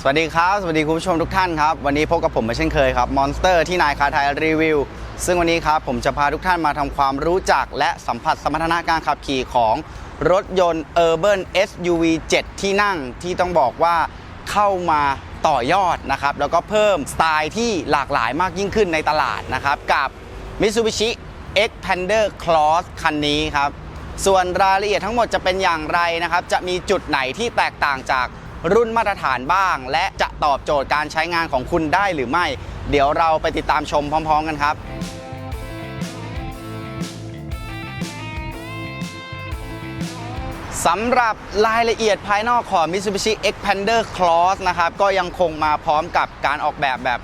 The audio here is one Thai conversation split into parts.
สวัสดีครับ สวัสดีคุณผู้ชมทุกท่านครับ วันนี้พบกับผมมือนเช่นเคยครับมอนสเตอร์ที่นายคาไทยรีวิว ซึ่งวันนี้ครับผมจะพาทุกท่านมาทำความรู้จัก และสัมผัสสมรรถนะการขับขี่ของรถยนต์ Urban SUV 7 ที่นั่งที่ต้องบอกว่าเข้ามาต่อยอดนะครับ แล้วก็เพิ่มสไตล์ที่หลากหลายมากยิ่งขึ้นในตลาดนะครับ กับ Mitsubishi Xpander Cross คันนี้ครับ ส่วนรายละเอียดทั้งหมดจะเป็นอย่างไรนะครับ จะมีจุดไหนที่แตกต่างจาก รุ่นมาตรฐานบ้าง และจะตอบโจทย์การใช้งานของคุณได้หรือไม่ เดี๋ยวเราไปติดตามชมพร้อม ๆ กันครับสำหรับรายละเอียดภายนอกของ Mitsubishi Xpander Cross นะครับก็ยังคงมาพร้อมกับการออกแบบแบบ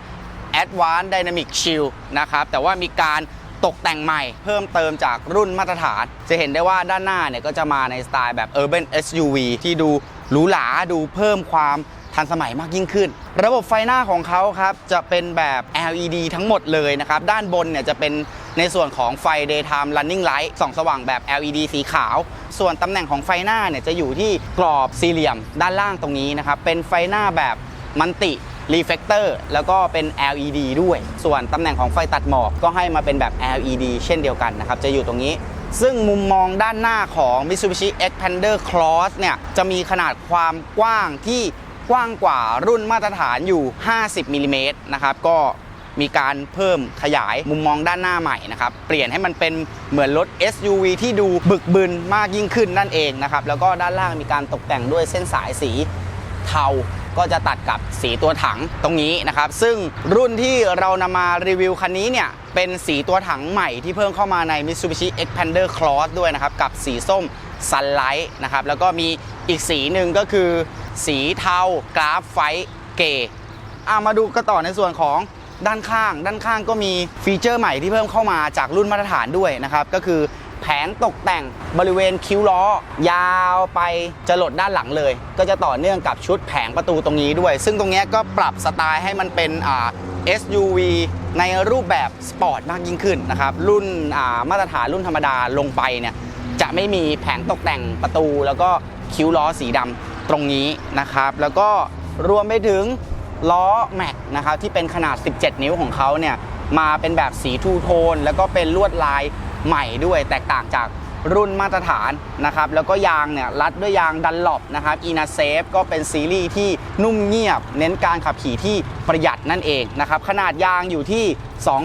Advanced Dynamic Shield นะครับแต่ว่ามีการตกแต่งใหม่เพิ่มเติมจากรุ่นมาตรฐาน จะเห็นได้ว่าด้านหน้าเนี่ยก็จะมาในสไตล์แบบ Urban SUV ที่ดู หรูหราดูเพิ่มความทันสมัยมากยิ่งขึ้น ระบบไฟหน้าของเขาครับจะเป็นแบบ LED ทั้งหมดเลยนะครับ ด้านบนเนี่ยจะเป็นในส่วนของไฟ Daytime Running Light ส่องสว่างแบบ LED สีขาว ส่วนตำแหน่งของไฟหน้าเนี่ยจะอยู่ที่กรอบสี่เหลี่ยมด้านล่างตรงนี้นะครับ เป็นไฟหน้าแบบมันติรีเฟกเตอร์แล้วก็เป็น LED ด้วย ส่วนตำแหน่งของไฟตัดหมอกก็ให้มาเป็นแบบ LED เช่นเดียวกันนะครับ จะอยู่ตรงนี้ ซึ่งมุมมองด้านหน้าของ Mitsubishi Xpander Cross เนี่ยจะมีขนาดความกว้างที่กว้างกว่ารุ่นมาตรฐานอยู่ 50มิลลิเมตรนะครับก็มีการเพิ่มขยายมุมมองด้านหน้าใหม่นะครับ เปลี่ยนให้มันเป็นเหมือนรถ SUV ที่ดูบึกบึนมากยิ่งขึ้นนั่นเองนะครับ แล้วก็ด้านล่างมีการตกแต่งด้วยเส้นสายสีเทา ก็จะตัดกับสีตัวถังตรงนี้นะครับ ซึ่งรุ่นที่เรานำมารีวิวคันนี้เนี่ยเป็นสีตัวถังใหม่ที่เพิ่มเข้ามาใน Mitsubishi Xpander Cross ด้วยนะครับ กับสีส้ม Sunlight นะครับ แล้วก็มีอีกสีหนึ่งก็คือสีเทากราฟไฟเกอะมาดูกันต่อในส่วนของด้านข้าง ด้านข้างก็มีฟีเจอร์ใหม่ที่เพิ่มเข้ามาจากรุ่นมาตรฐานด้วยนะครับ ก็คือ แผงตกแต่งบริเวณคิ้วล้อยาวไปจะหลดด้านหลังเลย ก็จะต่อเนื่องกับชุดแผงประตูตรงนี้ด้วย ซึ่งตรงนี้ก็ปรับสไตล์ให้มันเป็น SUV ในรูปแบบสปอร์ตมากยิ่งขึ้นนะครับ รุ่นมาตรฐานรุ่นธรรมดาลงไปเนี่ยจะไม่มีแผงตกแต่งประตู แล้วก็คิ้วล้อสีดำตรงนี้นะครับ แล้วก็รวมไปถึงล้อแม็กนะครับที่เป็นขนาด 17 นิ้วของเขาเนี่ยมาเป็นแบบสีทูโทน แล้วก็เป็นลวดลาย ใหม่ด้วยแตกต่างจากรุ่นมาตรฐานนะครับ แล้วก็ยางเนี่ยรัดด้วยยางดันหลบนะครับอีนาเซฟก็เป็นซีรีส์ที่นุ่มเงียบ เน้นการขับขี่ที่ประหยัดนั่นเองนะครับ ขนาดยางอยู่ที่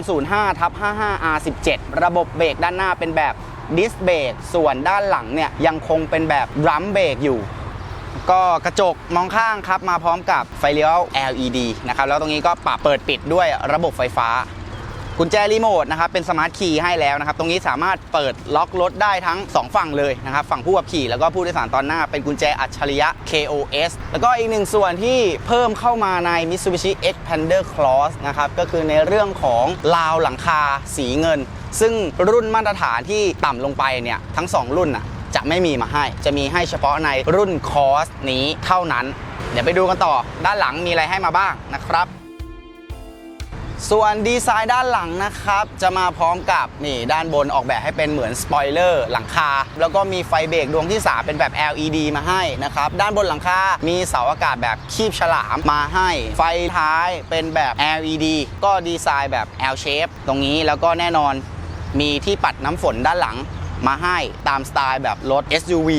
205ทับ 55 R17 ระบบเบรกด้านหน้าเป็นแบบดิสเบรกส่วนด้านหลังเนี่ยยังคงเป็นแบบรัมเบรกอยู่ก็กระจกมองข้างครับมาพร้อมกับไฟเลี้ยว LED นะครับ แล้วตรงนี้ก็ปรับเปิดปิดด้วยระบบไฟฟ้า กุญแจรีโมทนะครับเป็นสมาร์ทคีย์ให้แล้วนะครับตรงนี้สามารถเปิดล็อกรถได้ทั้ง 2 ฝั่งเลยนะครับฝั่งผู้ขับขี่แล้วก็ผู้โดยสารตอนหน้าเป็นกุญแจอัจฉริยะ KOS แล้วก็อีกหนึ่งส่วนที่เพิ่มเข้ามาใน Mitsubishi Xpander Cross นะครับก็คือในเรื่องของราวหลังคาสีเงิน ซึ่งรุ่นมาตรฐานที่ต่ำลงไปเนี่ยทั้ง 2 รุ่นน่ะจะไม่มีมาให้ จะมีให้เฉพาะในรุ่นคอสนี้เท่านั้น เดี๋ยวไปดูกันต่อ ด้านหลังมีอะไรให้มาบ้างนะครับ ส่วนดีไซน์ด้านหลังนะครับ จะมาพร้อมกับนี่ด้านบนออกแบบให้เป็นเหมือนสปอยเลอร์หลังคา แล้วก็มีไฟเบรกดวงที่ 3 เป็นแบบ LED มาให้นะครับ ด้านบนหลังคา มีเสาอากาศแบบคีบฉลามมาให้ ไฟท้ายเป็นแบบ LED ก็ดีไซน์แบบ L shape ตรงนี้แล้วก็แน่นอนมีที่ปัดน้ำฝนด้านหลังมาให้ตามสไตล์แบบรถ SUV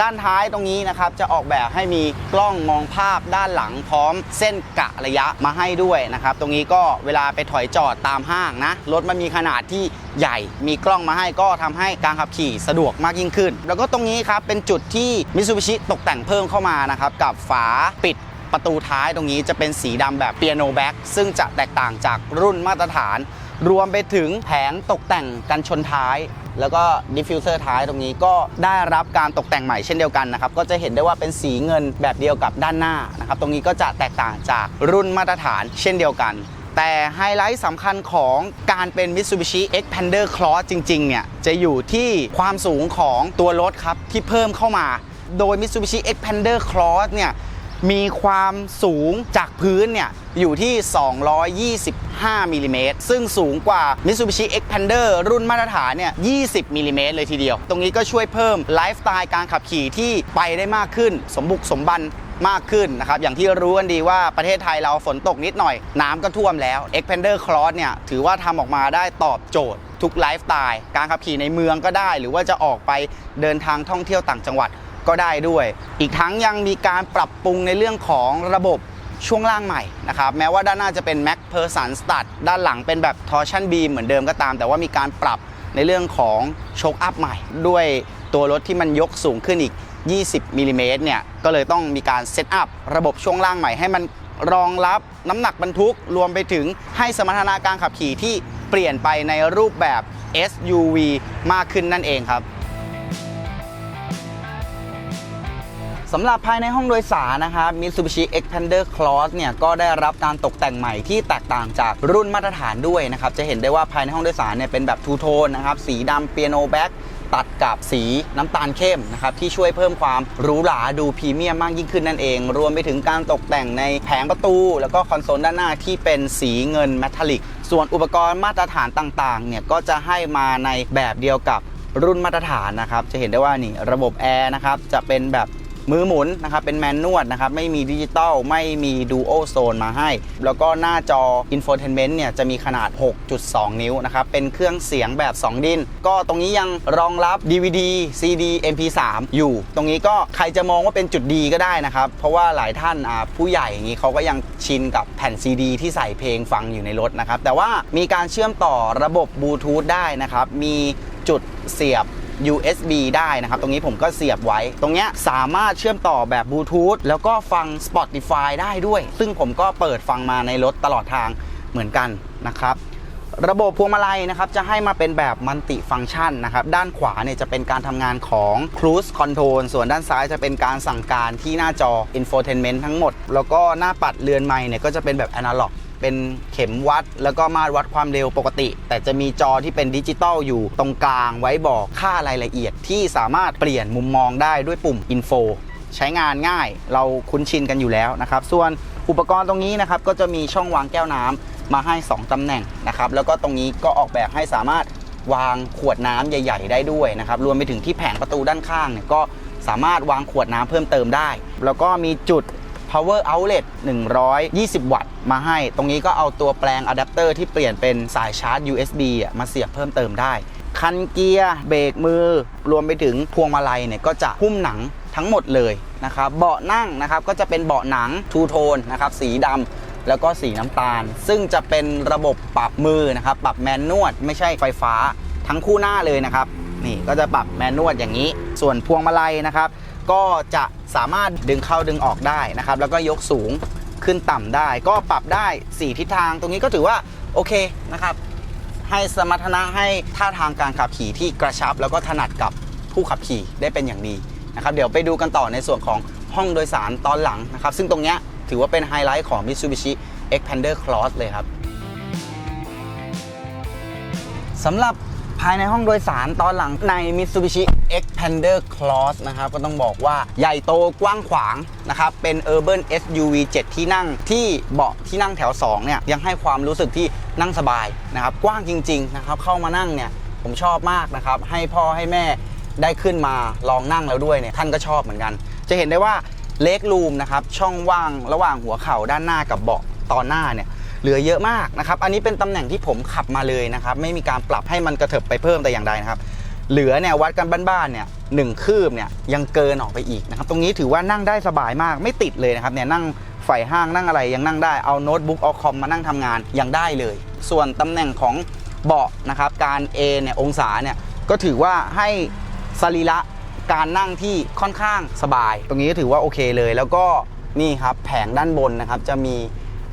ด้านท้ายตรงนี้นะครับจะออกแบบให้มีกล้องมองภาพด้านหลังพร้อมเส้นกะระยะมาให้ด้วยนะครับตรงนี้ก็เวลาไปถอยจอดตามห้างนะรถมันมีขนาดที่ใหญ่ มีกล้องมาให้ก็ทำให้การขับขี่สะดวกมากยิ่งขึ้น แล้วก็ตรงนี้ครับเป็นจุดที่มิ t ูบิชิตกแต่งเพิ่มเข้ามานะครับกับฝาปิดประตูท้ายตรงนี้จะเป็นสีดำแบบเปียโนแบ็กซึ่งจะแตกต่างจากรุ่นมาตรฐาน รวมไปถึงแผงตกแต่งกันชนท้าย แล้วก็ดิฟฟิวเซอร์ท้ายตรงนี้ก็ได้รับการตกแต่งใหม่เช่นเดียวกันนะครับ ก็จะเห็นได้ว่าเป็นสีเงินแบบเดียวกับด้านหน้านะครับ ตรงนี้ก็จะแตกต่างจากรุ่นมาตรฐานเช่นเดียวกัน แต่ไฮไลท์สำคัญของการเป็น Mitsubishi Xpander Cross จริง ๆ เนี่ย จะอยู่ที่ความสูงของตัวรถครับ ที่เพิ่มเข้ามา โดย Mitsubishi Xpander Cross เนี่ย มีความสูงจากพื้นเนี่ยอยู่ที่ 225มิลลิเมตรซึ่งสูงกว่า Mitsubishi Xpander รุ่นมาตรฐานเนี่ย 20มิลลิเมตรเลยทีเดียว ตรงนี้ก็ช่วยเพิ่มไลฟ์สไตล์การขับขี่ที่ไปได้มากขึ้น สมบุกสมบันมากขึ้นนะครับ อย่างที่รู้กันดีว่าประเทศไทยเราฝนตกนิดหน่อย น้ำก็ท่วมแล้ว Xpander Cross เนี่ย ถือว่าทำออกมาได้ตอบโจทย์ทุกไลฟ์สไตล์ การขับขี่ในเมืองก็ได้ หรือว่าจะออกไปเดินทางท่องเที่ยวต่างจังหวัด ก็ได้ด้วย อีกทั้งยังมีการปรับปรุงในเรื่องของระบบช่วงล่างใหม่นะครับแม้ว่าด้านหน้าจะเป็น Mac p e r s o n Stud ด้านหลังเป็นแบบ Torsion Beam เหมือนเดิมก็ตาม แต่ว่ามีการปรับในเรื่องของโชคอัพใหม่ ด้วยตัวรถที่มันยกสูงขึ้นอีก 20มิลลิเมตรเนี่ยก็เลยต้องมีการเซตอัพระบบช่วงล่างใหม่ ให้มันรองรับน้ำหนักบรรทุกรวมไปถึงให้สมรรถนะการขับขี่ที่เปลี่ยนไปในรูปแบบ SUV มากขึ้นนั่นเองครับ สำหรับภายในห้องโดยสารนะครับ Mitsubishi Xpander Cross เนี่ยก็ได้รับการตกแต่งใหม่ที่แตกต่างจากรุ่นมาตรฐานด้วยนะครับ จะเห็นได้ว่าภายในห้องโดยสารเนี่ยเป็นแบบทูโทนนะครับ สีดำเปียโนแบ็กตัดกับสีน้ำตาลเข้มนะครับที่ช่วยเพิ่มความหรูหราดูพรีเมียมมากยิ่งขึ้นนั่นเอง รวมไปถึงการตกแต่งในแผงประตู แล้วก็คอนโซลด้านหน้าที่เป็นสีเงินเมทัลลิก ส่วนอุปกรณ์มาตรฐานต่างๆเนี่ยก็จะให้มาในแบบเดียวกับรุ่นมาตรฐานนะครับจะเห็นได้ว่านี่ระบบแอร์นะครับจะเป็นแบบ มือหมุนนะครับเป็นแมนนวดนะครับไม่มีดิจิตอลไม่มีดูโอโซนมาให้ แล้วก็หน้าจอ Infotainment เนี่ยจะมีขนาด 6.2 นิ้วนะครับเป็นเครื่องเสียงแบบ 2 ดิน ก็ตรงนี้ยังรองรับ DVD CD MP3 อยู่ ตรงนี้ก็ใครจะมองว่าเป็นจุดดีก็ได้นะครับ เพราะว่าหลายท่านผู้ใหญ่อย่างนี้เขาก็ยังชินกับแผ่น CD ที่ใส่เพลงฟังอยู่ในรถนะครับแต่ว่ามีการเชื่อมต่อระบบบลูทูธได้นะครับมีจุดเสียบ USB ได้นะครับ ตรงนี้ผมก็เสียบไว้ ตรงเนี้ยสามารถเชื่อมต่อแบบบลูทูธแล้วก็ฟัง Spotify ได้ด้วย ซึ่งผมก็เปิดฟังมาในรถตลอดทางเหมือนกันนะครับระบบพวงมาลัยนะครับจะให้มาเป็นแบบมัลติฟังก์ชันนะครับด้านขวาเนี่ยจะเป็นการทำงานของ Cruise Control ส่วนด้านซ้ายจะเป็นการสั่งการที่หน้าจอ Infotainment ทั้งหมด แล้วก็หน้าปัดเรือนไม้เนี่ยก็จะเป็นแบบ Analog เป็นเข็มวัด แล้วก็มาตรวัดความเร็วปกติ แต่จะมีจอที่เป็นดิจิตอลอยู่ตรงกลางไว้บอกค่ารายละเอียดที่สามารถเปลี่ยนมุมมองได้ด้วยปุ่ม Info ใช้งานง่ายเราคุ้นชินกันอยู่แล้วนะครับ ส่วนอุปกรณ์ตรงนี้นะครับก็จะมีช่องวางแก้วน้ำมาให้ 2ตำแหน่งนะครับ แล้วก็ตรงนี้ก็ออกแบบให้สามารถวางขวดน้ำใหญ่ ๆ ได้ด้วยนะครับ รวมไปถึงที่แผงประตูด้านข้างเนี่ยก็สามารถวางขวดน้ำเพิ่มเติมได้ แล้วก็มีจุด power outlet 120 วัตต์มาให้ ตรงนี้ก็เอาตัวแปลงอะแดปเตอร์ที่เปลี่ยนเป็นสายชาร์จ USB อะมาเสียบเพิ่มเติมได้ คันเกียร์เบรกมือ รวมไปถึงพวงมาลัยเนี่ยก็จะหุ้มหนังทั้งหมดเลยนะครับ เบาะนั่งนะครับก็จะเป็นเบาะหนังทูโทนนะครับสีดำแล้วก็สีน้ำตาล ซึ่งจะเป็นระบบปรับมือนะครับ ปรับแมนนวดไม่ใช่ไฟฟ้าทั้งคู่หน้าเลยนะครับ นี่ก็จะปรับแมนนวดอย่างนี้ ส่วนพวงมาลัยนะครับ ก็จะสามารถดึงเข้าดึงออกได้นะครับ แล้วก็ยกสูงขึ้นต่ำได้ ก็ปรับได้ 4 ทิศทางตรงนี้ก็ถือว่าโอเคนะครับ ให้สมรรถนะให้ท่าทางการขับขี่ที่กระชับ แล้วก็ถนัดกับผู้ขับขี่ได้เป็นอย่างดีนะครับ เดี๋ยวไปดูกันต่อในส่วนของห้องโดยสารตอนหลังนะครับ ซึ่งตรงนี้ถือว่าเป็นไฮไลท์ของ Mitsubishi Xpander Cross เลยครับสำหรับ ภายในห้องโดยสารตอนหลังใน Mitsubishi Xpander Cross นะครับ ก็ต้องบอกว่าใหญ่โตกว้างขวางนะครับ เป็น Urban SUV 7 ที่นั่งที่เบาะที่นั่งแถว 2 เนี่ย ยังให้ความรู้สึกที่นั่งสบายนะครับ กว้างจริง ๆ นะครับ เข้ามานั่งเนี่ย ผมชอบมากนะครับ ให้พ่อให้แม่ได้ขึ้นมาลองนั่งแล้วด้วยเนี่ยท่านก็ชอบเหมือนกัน จะเห็นได้ว่าเล็กรูมนะครับช่องว่างระหว่างหัวเข่าด้านหน้ากับเบาะตอนหน้าเนี่ย เหลือเยอะมากนะครับ อันนี้เป็นตำแหน่งที่ผมขับมาเลยนะครับ ไม่มีการปรับให้มันกระเถิบไปเพิ่มแต่อย่างใดนะครับ เหลือเนี่ยวัดกันบ้านๆเนี่ยหนึ่งคืบเนี่ยยังเกินออกไปอีกนะครับ ตรงนี้ถือว่านั่งได้สบายมากไม่ติดเลยนะครับเนี่ยนั่งไฟห้างนั่งอะไรยังนั่งได้เอาโน้ตบุ๊กเอาคอมมานั่งทำงานยังได้เลย ส่วนตำแหน่งของเบาะนะครับ การเอเนี่ยองศาเนี่ยก็ถือว่าให้สรีระการนั่งที่ค่อนข้างสบาย ตรงนี้ก็ถือว่าโอเคเลย แล้วก็นี่ครับแผงด้านบนนะครับจะมี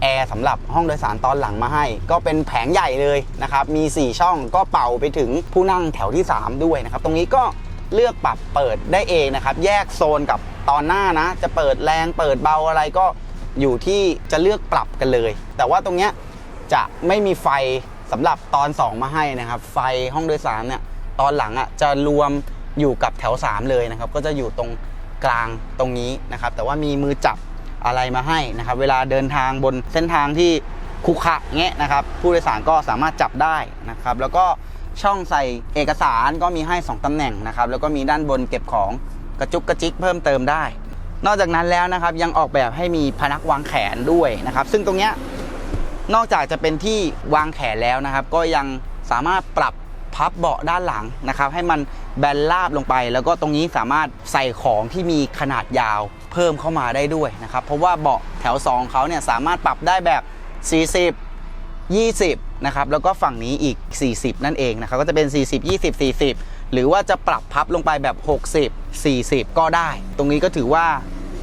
แอร์สำหรับห้องโดยสารตอนหลังมาให้ ก็เป็นแผงใหญ่เลยนะครับ มี 4 ช่องก็เป่าไปถึงผู้นั่งแถวที่ 3 ด้วยนะครับ ตรงนี้ก็เลือกปรับเปิดได้เองนะครับ แยกโซนกับตอนหน้านะ จะเปิดแรงเปิดเบาอะไรก็อยู่ที่จะเลือกปรับกันเลย แต่ว่าตรงเนี้ยจะไม่มีไฟสำหรับตอน 2 มาให้นะครับ ไฟห้องโดยสารเนี่ยตอนหลังอะจะรวมอยู่กับแถว 3 เลยนะครับ ก็จะอยู่ตรงกลางตรงนี้นะครับ แต่ว่ามีมือจับ อะไรมาให้นะครับ เวลาเดินทางบนเส้นทางที่คุขะเงี้ยนะครับ ผู้โดยสารก็สามารถจับได้นะครับ แล้วก็ช่องใส่เอกสารก็มีให้ 2ตำแหน่งนะครับ แล้วก็มีด้านบนเก็บของกระจุกกระจิกเพิ่มเติมได้ นอกจากนั้นแล้วนะครับยังออกแบบให้มีพนักวางแขนด้วยนะครับ ซึ่งตรงเนี้ยนอกจากจะเป็นที่วางแขนแล้วนะครับ ก็ยังสามารถปรับพับเบาะด้านหลังนะครับ ให้มันแบนราบลงไป แล้วก็ตรงนี้สามารถใส่ของที่มีขนาดยาว เพิ่มเข้ามาได้ด้วยนะครับ เพราะว่าเบาะแถว 2 เขาเนี่ยสามารถปรับได้แบบ 40 20 นะครับ แล้วก็ฝั่งนี้อีก 40 นั่นเองนะครับ ก็จะเป็น 40 20 40 หรือว่าจะปรับพับลงไปแบบ 60 40 ก็ได้ ตรงนี้ก็ถือว่า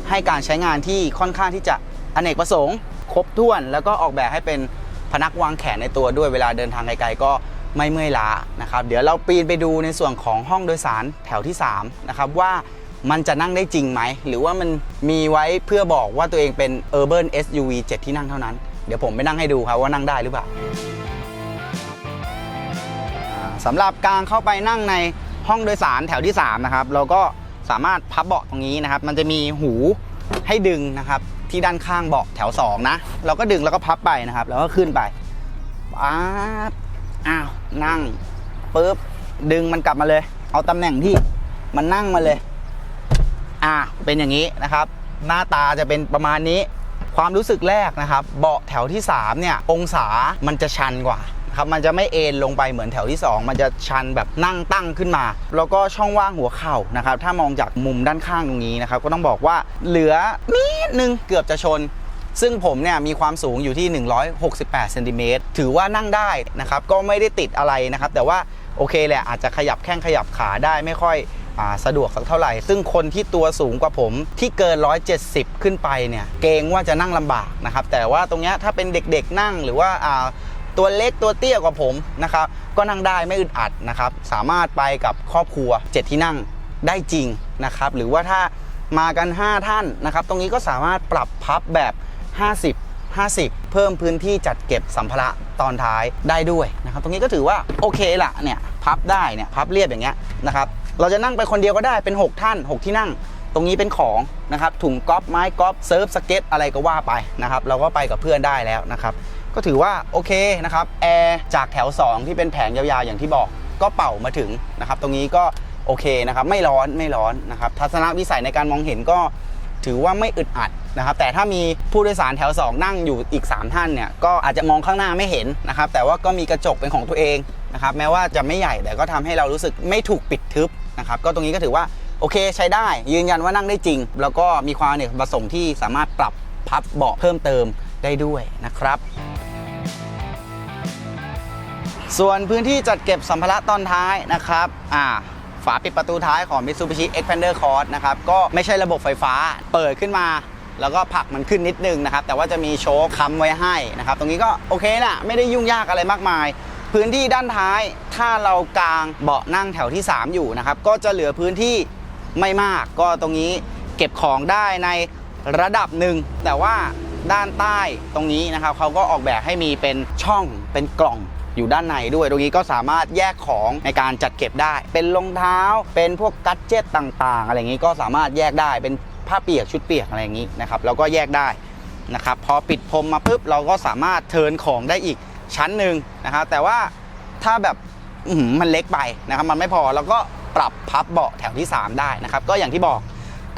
ให้การใช้งานที่ค่อนข้างที่จะอเนกประสงค์ ครบถ้วน แล้วก็ออกแบบให้เป็นพนักวางแขนในตัวด้วยเวลาเดินทางไกลๆก็ไม่เมื่อยล้านะครับ เดี๋ยวเราปีนไปดูในส่วนของห้องโดยสารแถวที่ 3 นะครับว่า มันจะนั่งได้จริงไหม หรือว่ามันมีไว้เพื่อบอกว่าตัวเองเป็น Urban SUV 7 ที่นั่งเท่านั้น เดี๋ยวผมไปนั่งให้ดูครับว่านั่งได้หรือเปล่าสำหรับการเข้าไปนั่งในห้องโดยสารแถวที่ 3 นะครับ เราก็สามารถพับเบาะตรงนี้นะครับ มันจะมีหูให้ดึงนะครับ ที่ด้านข้างเบาะแถว 2 นะ เราก็ดึงแล้วก็พับไปนะครับ แล้วก็ขึ้นไปป๊าอ้าวนั่งปุ๊บดึงมันกลับมาเลย เอาตำแหน่งที่มันนั่งมาเลย อ่าเป็นอย่างนี้นะครับ หน้าตาจะเป็นประมาณนี้ ความรู้สึกแรกนะครับ เบาะแถวที่ 3 เนี่ย องศามันจะชันกว่าครับมันจะไม่เอ็นลงไปเหมือนแถวที่ 2 มันจะชันแบบนั่งตั้งขึ้นมา แล้วก็ช่องว่างหัวเข่านะครับถ้ามองจากมุมด้านข้างตรงนี้นะครับก็ต้องบอกว่าเหลือนิดนึงเกือบจะชน ซึ่งผมเนี่ยมีความสูงอยู่ที่ 168เซนติเมตรถือว่านั่งได้นะครับก็ไม่ได้ติดอะไรนะครับแต่ว่าโอเคแหละอาจจะขยับแข้งขยับขาได้ไม่ค่อย สะดวกสักเท่าไหร่ ซึ่งคนที่ตัวสูงกว่าผมที่เกิน 170 ขึ้นไปเนี่ยเกรงว่าจะนั่งลำบากนะครับแต่ว่าตรงเนี้ยถ้าเป็นเด็กๆนั่งหรือว่าอ่าตัวเล็กตัวเตี้ยกว่าผมนะครับก็นั่งได้ไม่อึดอัดนะครับสามารถไปกับครอบครัว 7 ที่นั่งได้จริงนะครับหรือว่าถ้ามากัน 5 ท่านนะครับตรงนี้ก็สามารถปรับพับแบบ 50 50 เพิ่มพื้นที่จัดเก็บสัมภาระตอนท้ายได้ด้วยนะครับตรงนี้ก็ถือว่าโอเคละเนี่ยพับได้เนี่ยพับเรียบอย่างเงี้ยนะครับ เราจะนั่งไปคนเดียวก็ได้เป็น 6 ท่าน 6 ที่นั่ง ตรงนี้เป็นของนะครับถุงก๊อฟไม้ก๊อฟเซิร์ฟสเก็ตอะไรก็ว่าไปนะครับเราก็ไปกับเพื่อนได้แล้วนะครับก็ถือว่าโอเคนะครับแอร์จากแถว 2 ที่เป็นแผงยาวๆอย่างที่บอกก็เป่ามาถึงนะครับตรงนี้ก็โอเคนะครับไม่ร้อนไม่ร้อนนะครับทัศนวิสัยในการมองเห็นก็ถือว่าไม่อึดอัดนะครับแต่ถ้ามีผู้โดยสารแถว 2 นั่งอยู่อีก 3 ท่านเนี่ยก็อาจจะมองข้างหน้าไม่เห็นนะครับแต่ว่าก็มีกระจกเป็นของตัวเองนะครับแม้ว่าจะไม่ใหญ่แต่ก็ทำให้เรารู้สึกไม่ถูกปิดทึบ นะครับก็ตรงนี้ก็ถือว่าโอเคใช้ได้ ยืนยันว่านั่งได้จริง แล้วก็มีความเนี่ยประสงค์ที่สามารถปรับพับเบาะเพิ่มเติมได้ด้วยนะครับส่วนพื้นที่จัดเก็บสัมภาระตอนท้ายนะครับ อ่า ฝาปิดประตูท้ายของ Mitsubishi Xpander Cross นะครับ ก็ไม่ใช่ระบบไฟฟ้า เปิดขึ้นมา แล้วก็ผลักมันขึ้นนิดนึงนะครับ แต่ว่าจะมีโชคค้ำไว้ให้นะครับ ตรงนี้ก็โอเคแหละไม่ได้ยุ่งยากอะไรมากมาย พื้นที่ด้านท้าย ถ้าเรากางเบาะนั่งแถวที่ 3 อยู่นะครับ ก็จะเหลือพื้นที่ไม่มาก ก็ตรงนี้เก็บของได้ในระดับหนึ่ง แต่ว่าด้านใต้ตรงนี้นะครับเขาก็ออกแบบให้มีเป็นช่องเป็นกล่องอยู่ด้านในด้วย ตรงนี้ก็สามารถแยกของในการจัดเก็บได้ เป็นรองเท้า เป็นพวกกัดเจ็ตต่าง ๆ อะไรอย่างนี้ก็สามารถแยกได้ เป็นผ้าเปียกชุดเปียกอะไรอย่างนี้นะครับ แล้วก็แยกได้นะครับ พอปิดพรมมาปุ๊บเราก็สามารถเทินของได้อีก ชั้นหนึ่งนะครับแต่ว่าถ้าแบบมันเล็กไปนะครับมันไม่พอเราก็ปรับพับเบาะแถวที่ 3 ได้นะครับ ก็อย่างที่บอก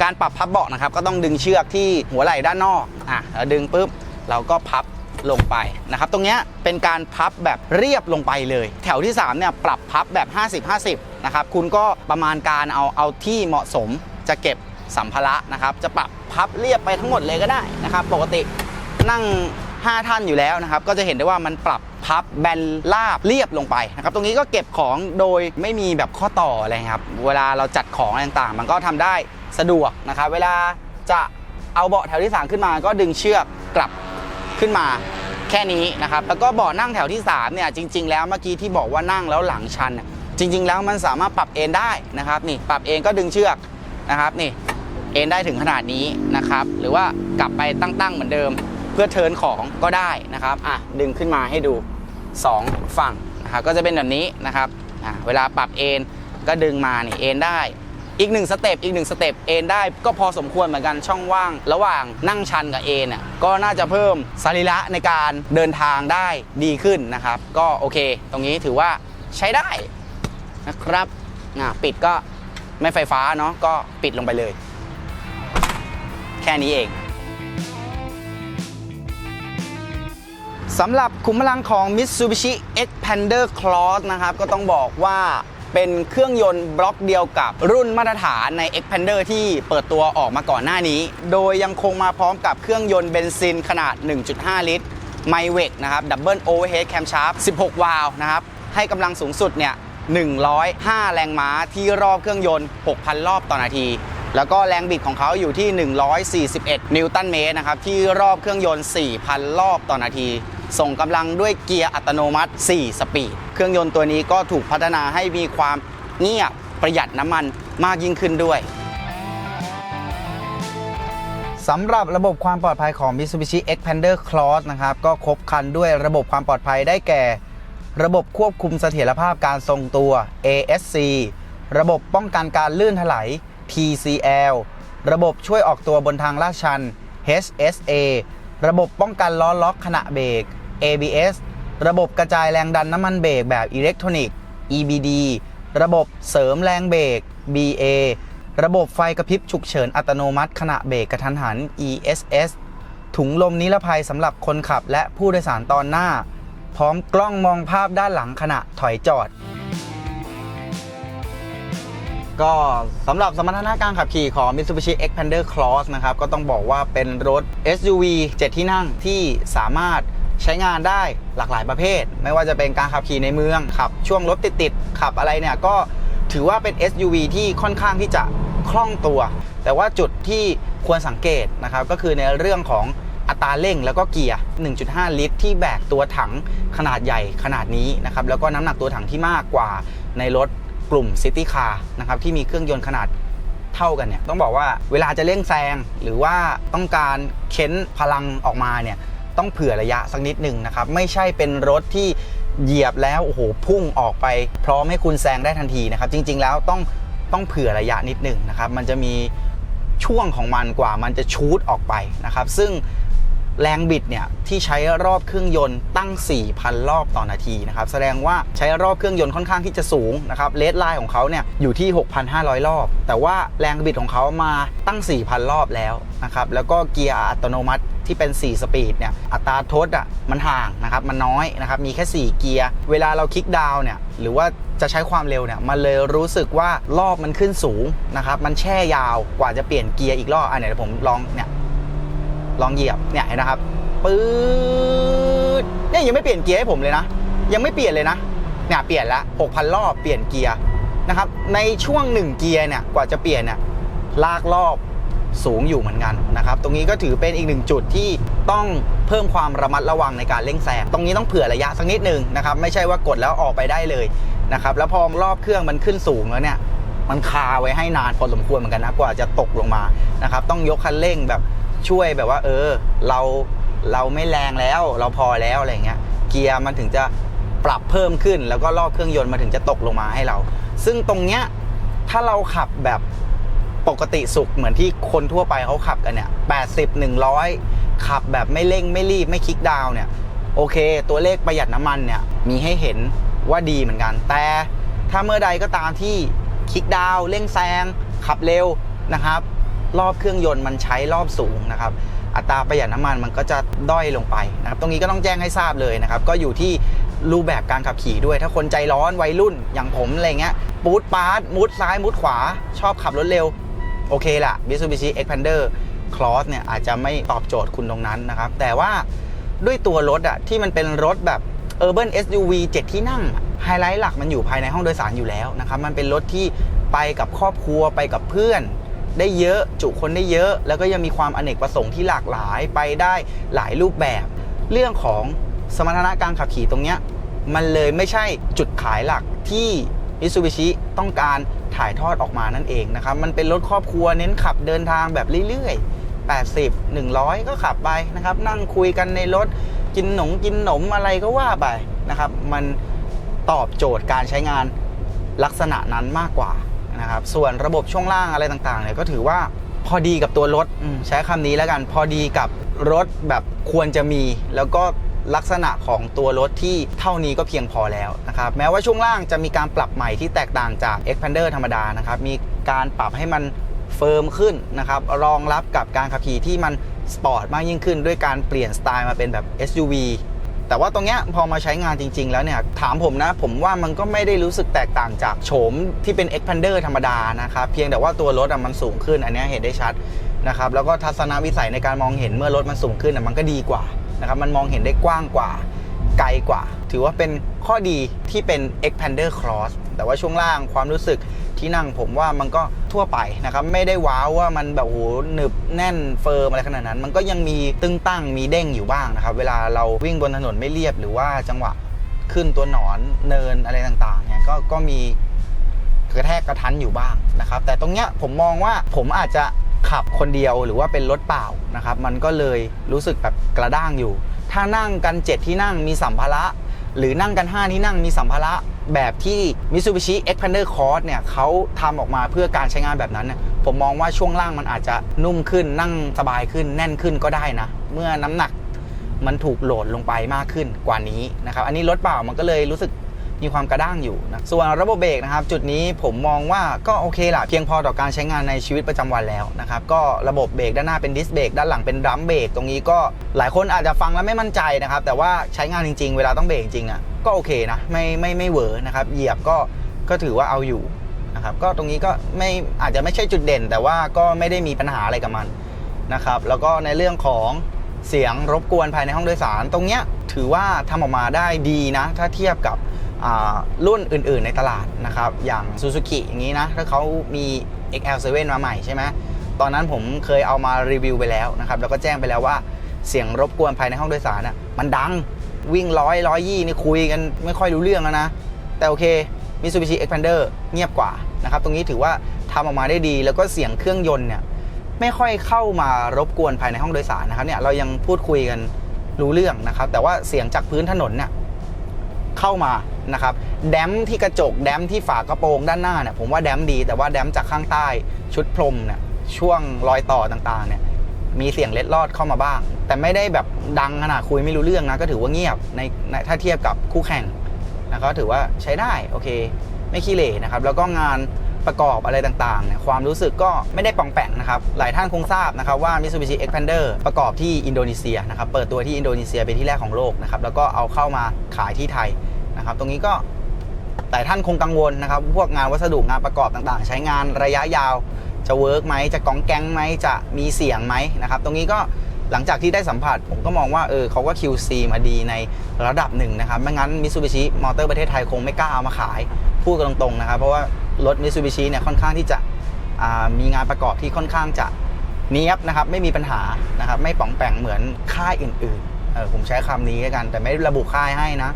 การปรับพับเบาะนะครับ ก็ต้องดึงเชือกที่หัวไหล่ด้านนอกอะแล้วดึงปุ๊บเราก็พับลงไปนะครับ ตรงเนี้ยเป็นการพับแบบเรียบลงไปเลย แถวที่3เนี่ยปรับพับแบบ 50-50นะครับคุณก็ประมาณการเอาเอาที่เหมาะสมจะเก็บสัมภาระนะครับ จะปรับพับเรียบไปทั้งหมดเลยก็ได้นะครับ ปกตินั่ง 5 ท่านอยู่แล้วนะครับก็จะเห็นได้ว่ามันปรับพับแบนราบเรียบลงไปนะครับตรงนี้ก็เก็บของโดยไม่มีแบบข้อต่ออะไรครับเวลาเราจัดของอะไรต่างๆ มันก็ทำได้สะดวกนะครับเวลาจะเอาเบาะแถวที่ 3 ขึ้นมาก็ดึงเชือกกลับขึ้นมาแค่นี้นะครับแล้วก็เบาะนั่งแถวที่3เนี่ยจริง ๆ แล้วเมื่อกี้ที่บอกว่านั่งแล้วหลังชัน จริง ๆ แล้วมันสามารถปรับเอนได้นะครับนี่ปรับเอนก็ดึงเชือกนะครับนี่เอนได้ถึงขนาดนี้นะครับหรือว่ากลับไปตั้งๆเหมือนเดิม พื่อเทิร์นของก็ได้นะครับอะดึงขึ้นมาให้ดู 2 ฝั่งนะครับก็จะเป็นแบบนี้นะครับอะเวลาปรับเอนก็ดึงมานี่เอนได้อีกหนึ่งสเต็ปอีกหนึ่งสเต็ปเอนได้ก็พอสมควรเหมือนกันช่องว่าง ระหว่างนั่งชันกับเอนอะก็น่าจะเพิ่มสรีระในการเดินทางได้ดีขึ้นนะครับ ก็โอเค ตรงนี้ถือว่าใช้ได้นะครับอะปิดก็ไม่ไฟฟ้าเนาะก็ปิดลงไปเลย แค่นี้เอง สำหรับขุมพลังของ Mitsubishi Xpander Cross นะครับ ก็ต้องบอกว่าเป็นเครื่องยนต์บล็อกเดียวกับรุ่นมาตรฐานใน Xpander ที่เปิดตัวออกมาก่อนหน้านี้ โดยยังคงมาพร้อมกับเครื่องยนต์เบนซินขนาด 1.5 ลิตรไมเวกนะครับดับเบิลโอเวอร์เฮดแคมชาร์ป16 วาล์วนะครับ ให้กำลังสูงสุดเนี่ย 105 แรงม้าที่รอบเครื่องยนต์ 6,000 รอบต่อนาที แล้วก็แรงบิดของเขาอยู่ที่ 141 นิวตันเมตรนะครับ ที่รอบเครื่องยนต์ 4,000 รอบต่อนาที ส่งกำลังด้วยเกียร์อัตโนมัติ 4 สปีด เครื่องยนต์ตัวนี้ก็ถูกพัฒนาให้มีความเงียบประหยัดน้ำมันมากยิ่งขึ้นด้วยสำหรับระบบความปลอดภัยของ Mitsubishi Xpander Cross นะครับ ก็ครบครันด้วยระบบความปลอดภัยได้แก่ ระบบควบคุมเสถียรภาพการทรงตัว ASC ระบบป้องกันการลื่นถลาย TCL ระบบช่วยออกตัวบนทางลาดชัน HSA ระบบป้องกันล้อล็อกขณะเบรก ABS ระบบกระจายแรงดันน้ำมันเบรกแบบอิเล็กทรอนิกส์ EBD ระบบเสริมแรงเบรก BA ระบบไฟกระพริบฉุกเฉินอัตโนมัติขณะเบรกกระทันหัน ESS ถุงลมนิรภัยสำหรับคนขับและผู้โดยสารตอนหน้า พร้อมกล้องมองภาพด้านหลังขณะถอยจอด ก็สำหรับสมรรถนะการขับขี่ของ Mitsubishi Xpander Cross นะครับ ก็ต้องบอกว่าเป็นรถ SUV 7 ที่นั่งที่สามารถ ใช้งานได้หลากหลายประเภท ไม่ว่าจะเป็นการขับขี่ในเมืองขับ ช่วงรถติดๆขับอะไรเนี่ยก็ถือว่าเป็น SUV ที่ค่อนข้างที่จะคล่องตัว แต่ว่าจุดที่ควรสังเกตนะครับก็คือในเรื่องของอัตราเร่งแล้วก็เกียร์ 1.5 ลิตร ที่แบกตัวถังขนาดใหญ่ขนาดนี้นะครับแล้วก็น้ำหนักตัวถังที่มากกว่าในรถกลุ่มซิตี้คาร์นะครับที่มีเครื่องยนต์ขนาดเท่ากันเนี่ยต้องบอกว่าเวลาจะเร่งแซงหรือว่าต้องการเค้นพลังออกมาเนี่ย ต้องเผื่อระยะสักนิดหนึ่งนะครับ ไม่ใช่เป็นรถที่เหยียบแล้วโอ้โหพุ่งออกไป พร้อมให้คุณแซงได้ทันทีนะครับ จริง ๆ แล้วต้องต้องเผื่อระยะนิดหนึ่งนะครับ มันจะมีช่วงของมันกว่ามันจะชูดออกไปนะครับ ซึ่งแรงบิดเนี่ยที่ใช้รอบเครื่องยนต์ตั้ง 4,000 รอบต่อนาทีนะครับแสดงว่าใช้รอบเครื่องยนต์ค่อนข้างที่จะสูงนะครับเลดไลน์ของเขาเนี่ยอยู่ที่ 6,500 รอบ แต่ว่าแรงบิดของเขามาตั้ง 4,000 รอบแล้วนะครับแล้วก็เกียร์อัตโนมัติ ที่เป็น 4 สปีดเนี่ยอัตราทดอะมันห่างนะครับมันน้อยนะครับมีแค่ 4 เกียร์ เวลาเราคลิกดาวน์เนี่ยหรือว่าจะใช้ความเร็วเนี่ยมันเลยรู้สึกว่ารอบมันขึ้นสูงนะครับมันแช่ยาวกว่าจะเปลี่ยนเกียร์อีกรอบอะเดี๋ยวผมลองเนี่ยลองเหยียบเนี่ยเห็นนะครับปื๊ดเนี่ยยังไม่เปลี่ยนเกียร์ให้ผมเลยนะ ยังไม่เปลี่ยนเลยนะเนี่ยเปลี่ยนละ6,000 รอบเปลี่ยนเกียร์นะครับในช่วง 1 เกียร์เนี่ยกว่าจะเปลี่ยนเนี่ยลากรอบ สูงอยู่เหมือนกันนะครับ ตรงนี้ก็ถือเป็นอีกหนึ่งจุดที่ต้องเพิ่มความระมัดระวังในการเร่งแซงตรงนี้ต้องเผื่อระยะสักนิดนึงนะครับ ไม่ใช่ว่ากดแล้วออกไปได้เลยนะครับ แล้วพอรอบเครื่องมันขึ้นสูงแล้วเนี่ย มันคาไว้ให้นานพอสมควรเหมือนกันนะกว่าจะตกลงมานะครับ ต้องยกคันเร่งแบบช่วยแบบว่า เออ เราเราไม่แรงแล้ว เราพอแล้วอะไรเงี้ยเกียร์มันถึงจะปรับเพิ่มขึ้น แล้วก็รอบเครื่องยนต์มันถึงจะตกลงมาให้เรา ซึ่งตรงเนี้ยถ้าเราขับแบบ ปกติสุขเหมือนที่คนทั่วไปเขาขับกันเนี่ย80 100 ขับแบบไม่เร่งไม่รีบไม่คลิกดาวเนี่ยโอเค ตัวเลขประหยัดน้ำมันเนี่ยมีให้เห็นว่าดีเหมือนกัน แต่ถ้าเมื่อใดก็ตามที่คลิกดาวเร่งแซง ขับเร็วนะครับ รอบเครื่องยนต์มันใช้รอบสูงนะครับ อัตราประหยัดน้ำมันมันก็จะด้อยลงไปนะครับตรงนี้ก็ต้องแจ้งให้ทราบเลยนะครับ ก็อยู่ที่รูปแบบการขับขี่ด้วย ถ้าคนใจร้อนวัยรุ่นอย่างผมอะไรเงี้ยปูดปาร์ตมุดซ้ายมุดขวา ชอบขับรถเร็ว โอเคละ Mitsubishi Xpander Cross เนี่ยอาจจะไม่ตอบโจทย์คุณตรงนั้นนะครับ แต่ว่าด้วยตัวรถอะที่มันเป็นรถแบบ Urban SUV 7 ที่นั่งไฮไลท์หลักมันอยู่ภายในห้องโดยสารอยู่แล้วนะครับมันเป็นรถที่ไปกับครอบครัวไปกับเพื่อน ได้เยอะจุคนได้เยอะ แล้วก็ยังมีความอเนกประสงค์ที่หลากหลายไปได้หลายรูปแบบ เรื่องของสมรรถนะการขับขี่ตรงเนี้ยมันเลยไม่ใช่จุดขายหลักที่ Mitsubishi ต้องการ ถ่ายทอดออกมานั่นเองนะครับ มันเป็นรถครอบครัวเน้นขับเดินทางแบบเรื่อยๆ 80 100 ก็ขับไปนะครับ นั่งคุยกันในรถกินหนงกินหนมอะไรก็ว่าไปนะครับ มันตอบโจทย์การใช้งานลักษณะนั้นมากกว่านะครับ ส่วนระบบช่วงล่างอะไรต่างๆเนี่ยก็ถือว่าพอดีกับตัวรถใช้คำนี้แล้วกัน พอดีกับรถแบบควรจะมีแล้วก็ ลักษณะของตัวรถที่เท่านี้ก็เพียงพอแล้วนะครับแม้ว่าช่วงล่างจะมีการปรับใหม่ที่แตกต่างจาก Xpander ธรรมดานะครับมีการปรับให้มันเฟิร์มขึ้นนะครับรองรับกับการขับขี่ที่มันสปอร์ตมากยิ่งขึ้น ด้วยการเปลี่ยนสไตล์มาเป็นแบบ SUV แต่ว่าตรงเนี้ยพอมาใช้งานจริง ๆ แล้วเนี่ยถามผมนะ ผมว่ามันก็ไม่ได้รู้สึกแตกต่างจากโฉมที่เป็น Expander ธรรมดานะครับเพียงแต่ว่าตัวรถอะมันสูงขึ้น อันนี้เห็นได้ชัดนะครับแล้วก็ทัศนวิสัยในการมองเห็นเมื่อรถมันสูงขึ้นอะมันก็ดีกว่า นะครับมันมองเห็นได้กว้างกว่า ไกลกว่า ถือว่าเป็นข้อดีที่เป็น Expander Cross แต่ว่าช่วงล่างความรู้สึกที่นั่งผมว่ามันก็ทั่วไปนะครับ ไม่ได้ว้าวว่ามันแบบโหหนึบแน่นเฟิร์มอะไรขนาดนั้น มันก็ยังมีตึงตั้งมีเด้งอยู่บ้างนะครับ เวลาเราวิ่งบนถนนไม่เรียบหรือว่าจังหวะขึ้นตัวหนอนเนินอะไรต่างๆเนี่ยก็ก็มีกระแทกกระทันอยู่บ้างนะครับ แต่ตรงเนี้ยผมมองว่าผมอาจจะ ขับคนเดียวหรือว่าเป็นรถเปล่านะครับ มันก็เลยรู้สึกแบบกระด้างอยู่ ถ้านั่งกัน 7 ที่นั่งมีสัมภาระ หรือนั่งกัน 5 ที่นั่งมีสัมภาระ แบบที่ Mitsubishi Xpander Cross เนี่ยเขาทำออกมาเพื่อการใช้งานแบบนั้นเนี่ยผมมองว่าช่วงล่างมันอาจจะนุ่มขึ้นนั่งสบายขึ้นแน่นขึ้นก็ได้นะ เมื่อน้ำหนักมันถูกโหลดลงไปมากขึ้นกว่านี้นะครับ อันนี้รถเปล่ามันก็เลยรู้สึก มีความกระด้างอยู่นะส่วนระบบเบรกนะครับจุดนี้ผมมองว่าก็โอเคละเพียงพอต่อการใช้งานในชีวิตประจำวันแล้วนะครับก็ระบบเบรกด้านหน้าเป็นดิสเบรกด้านหลังเป็นดรัมเบรกตรงนี้ก็หลายคนอาจจะฟังแล้วไม่มั่นใจนะครับแต่ว่าใช้งานจริง ๆ เวลาต้องเบรกจริงอะก็โอเคนะไม่ไม่ไม่เหวอนะครับเหยียบก็ก็ถือว่าเอาอยู่นะครับก็ตรงนี้ก็ไม่อาจจะไม่ใช่จุดเด่น แต่ว่าก็ไม่ได้มีปัญหาอะไรกับมันนะครับแล้วก็ในเรื่องของเสียงรบกวนภายในห้องโดยสาร ตรงเนี้ยถือว่าทำออกมาได้ดีนะ ถ้าเทียบกับ รุ่นอื่นๆในตลาดนะครับ อย่าง Suzuki อย่างนี้นะ ถ้าเขามี XL7 มาใหม่ใช่ไหมตอนนั้นผมเคยเอามารีวิวไปแล้วนะครับ แล้วก็แจ้งไปแล้วว่าเสียงรบกวนภายในห้องโดยสารน่ะมันดังวิ่งร้อยร้อยยี่นี่คุยกันไม่ค่อยรู้เรื่องแล้วนะ แต่โอเค Mitsubishi Xpander เงียบกว่านะครับ ตรงนี้ถือว่าทำออกมาได้ดี แล้วก็เสียงเครื่องยนต์เนี่ยไม่ค่อยเข้ามารบกวนภายในห้องโดยสารนะครับเนี่ยเรายังพูดคุยกันรู้เรื่องนะครับ แต่ว่าเสียงจากพื้นถนนเนี่ยเข้ามา นะครับแดมที่กระจกแดมที่ฝากระโปรงด้านหน้าเนี่ยผมว่าแดมดีแต่ว่าแดมจากข้างใต้ชุดพรมเนี่ยช่วงรอยต่อต่างๆเนี่ยมีเสียงเล็ดลอดเข้ามาบ้าง แต่ไม่ได้แบบดังขนาดคุยไม่รู้เรื่องนะก็ถือว่าเงียบในถ้าเทียบกับคู่แข่งนะครับถือว่าใช้ได้โอเค ไม่ขี้เหร่นะครับแล้วก็งานประกอบอะไรต่างๆเนี่ยความรู้สึกก็ไม่ได้ปองแปงนะครับ หลายท่านคงทราบนะครับว่า Mitsubishi Xpander ประกอบที่อินโดนีเซียนะครับ เปิดตัวที่อินโดนีเซียเป็นที่แรกของโลกนะครับ แล้วก็เอาเข้ามาขายที่ไทย นะครับตรงนี้ก็แต่ท่านคงกังวลนะครับ พวกงานวัสดุงานประกอบต่างๆ ใช้งานระยะยาวจะเวิร์กไหมจะกองแก๊งไหมจะมีเสียงไหมนะครับ ตรงนี้ก็หลังจากที่ได้สัมผัส ผมก็มองว่าเออเขาก็ QC มาดีในระดับหนึ่งนะครับไม่งั้น Mitsubishi มอเตอร์ประเทศไทยคงไม่กล้าเอามาขาย พูดกันตรงๆนะครับ เพราะว่ารถ Mitsubishi เนี่ยค่อนข้างที่จะมีงานประกอบที่ค่อนข้างจะเนี้ยบนะครับไม่มีปัญหานะครับไม่ป๋องแปงเหมือนค่ายอื่นๆเออผมใช้คำนี้กัน แต่ไม่ระบุค่ายให้นะ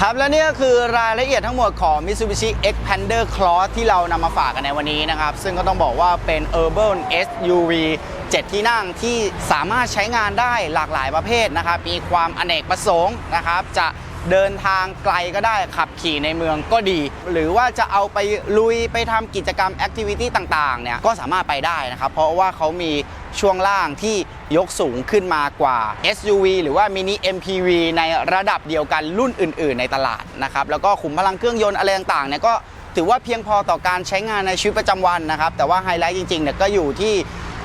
ครับ และนี่ก็คือรายละเอียดทั้งหมดของ Mitsubishi Xpander Cross ที่เรานำมาฝากกันในวันนี้นะครับ ซึ่งก็ต้องบอกว่าเป็น Urban SUV 7 ที่นั่งที่สามารถใช้งานได้หลากหลายประเภทนะครับ มีความอเนกประสงค์นะครับ จะ เดินทางไกลก็ได้ขับขี่ในเมืองก็ดี หรือว่าจะเอาไปลุยไปทำกิจกรรมแอคทิวิตี้ต่างๆเนี่ยก็สามารถไปได้นะครับ เพราะว่าเขามีช่วงล่างที่ยกสูงขึ้นมากว่า SUV หรือว่า Mini MPV ในระดับเดียวกันรุ่นอื่น ๆ ในตลาดนะครับแล้วก็ขุมพลังเครื่องยนต์อะไรต่างๆเนี่ยก็ถือว่าเพียงพอต่อการใช้งานในชีวิตประจำวันนะครับแต่ว่าไฮไลท์จริงๆเนี่ยก็อยู่ที่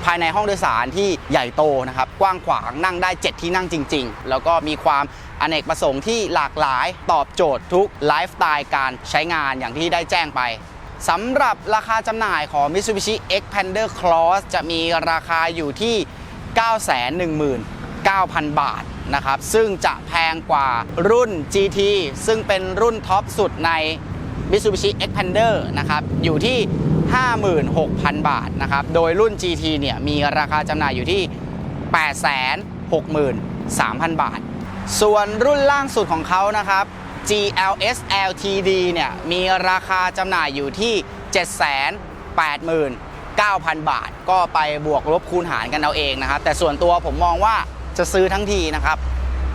ภายในห้องโดยสารที่ใหญ่โตนะครับกว้างขวางนั่งได้ 7 ที่นั่งจริง ๆ แล้วก็มีความอเนกประสงค์ที่หลากหลายตอบโจทย์ทุกไลฟ์สไตล์การใช้งานอย่างที่ได้แจ้งไปสำหรับราคาจำหน่ายของ Mitsubishi Xpander Cross จะมีราคาอยู่ที่ 919,000 บาทนะครับ ซึ่งจะแพงกว่ารุ่น GT ซึ่งเป็นรุ่นท็อปสุดใน Mitsubishi Xpander นะครับ อยู่ที่ 56,000 บาทนะครับ โดยรุ่น GT เนี่ยมีราคาจำหน่ายอยู่ที่ 863,000 บาท ส่วนรุ่นล่างสุดของเขานะครับ GLS LTD เนี่ยมีราคาจำหน่ายอยู่ที่ 789,000 บาท ก็ไปบวกลบคูณหารกันเอาเองนะครับ แต่ส่วนตัวผมมองว่าจะซื้อทั้งทีนะครับ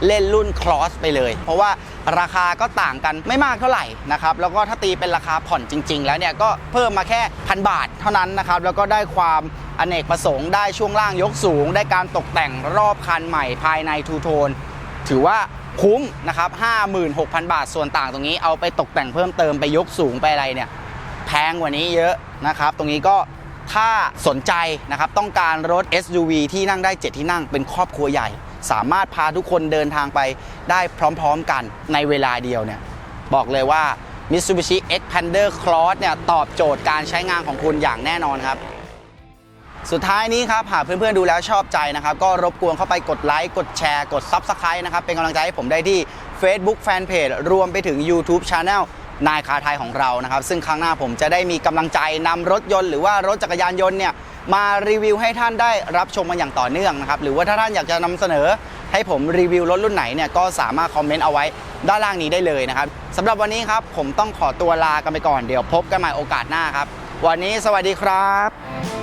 เล่นรุ่น Cross ไปเลย เพราะว่าราคาก็ต่างกันไม่มากเท่าไหร่นะครับแล้วก็ถ้าตีเป็นราคาผ่อนจริง ๆ แล้วเนี่ยก็เพิ่มมาแค่พันบาทเท่านั้นนะครับแล้วก็ได้ความอเนกประสงค์ได้ช่วงล่างยกสูง ได้การตกแต่งรอบคันใหม่ภายในทูโทนถือว่าคุ้มนะครับ 56,000 บาทส่วนต่างตรงนี้เอาไปตกแต่งเพิ่มเติมไปยกสูงไปอะไรเนี่ยแพงกว่านี้เยอะนะครับ ตรงนี้ก็ถ้าสนใจนะครับ ต้องการรถ SUV ที่นั่งได้ 7 ที่นั่งเป็นครอบครัวใหญ่ สามารถพาทุกคนเดินทางไปได้พร้อมๆกันในเวลาเดียวเนี่ยบอกเลยว่า Mitsubishi Xpander Cross เนี่ยตอบโจทย์การใช้งานของคุณอย่างแน่นอนครับ สุดท้ายนี้ครับหากเพื่อนๆดูแล้วชอบใจนะครับ ก็รบกวนเข้าไปกดไลค์กดแชร์ กด Subscribe นะครับ เป็นกำลังใจให้ผมได้ที่ Facebook Fanpage รวมไปถึง YouTube Channel นายคาไทยของเรานะครับ ซึ่งครั้งหน้าผมจะได้มีกำลังใจนำรถยนต์หรือว่ารถจักรยานยนต์เนี่ย มารีวิวให้ท่านได้รับชมมาอย่างต่อเนื่องนะครับ หรือว่าถ้าท่านอยากจะนำเสนอให้ผมรีวิวรถรุ่นไหนเนี่ยก็สามารถคอมเมนต์เอาไว้ด้านล่างนี้ได้เลยนะครับสำหรับวันนี้ครับผมต้องขอตัวลากันไปก่อนเดี๋ยวพบกันใหม่โอกาสหน้าครับ วันนี้สวัสดีครับ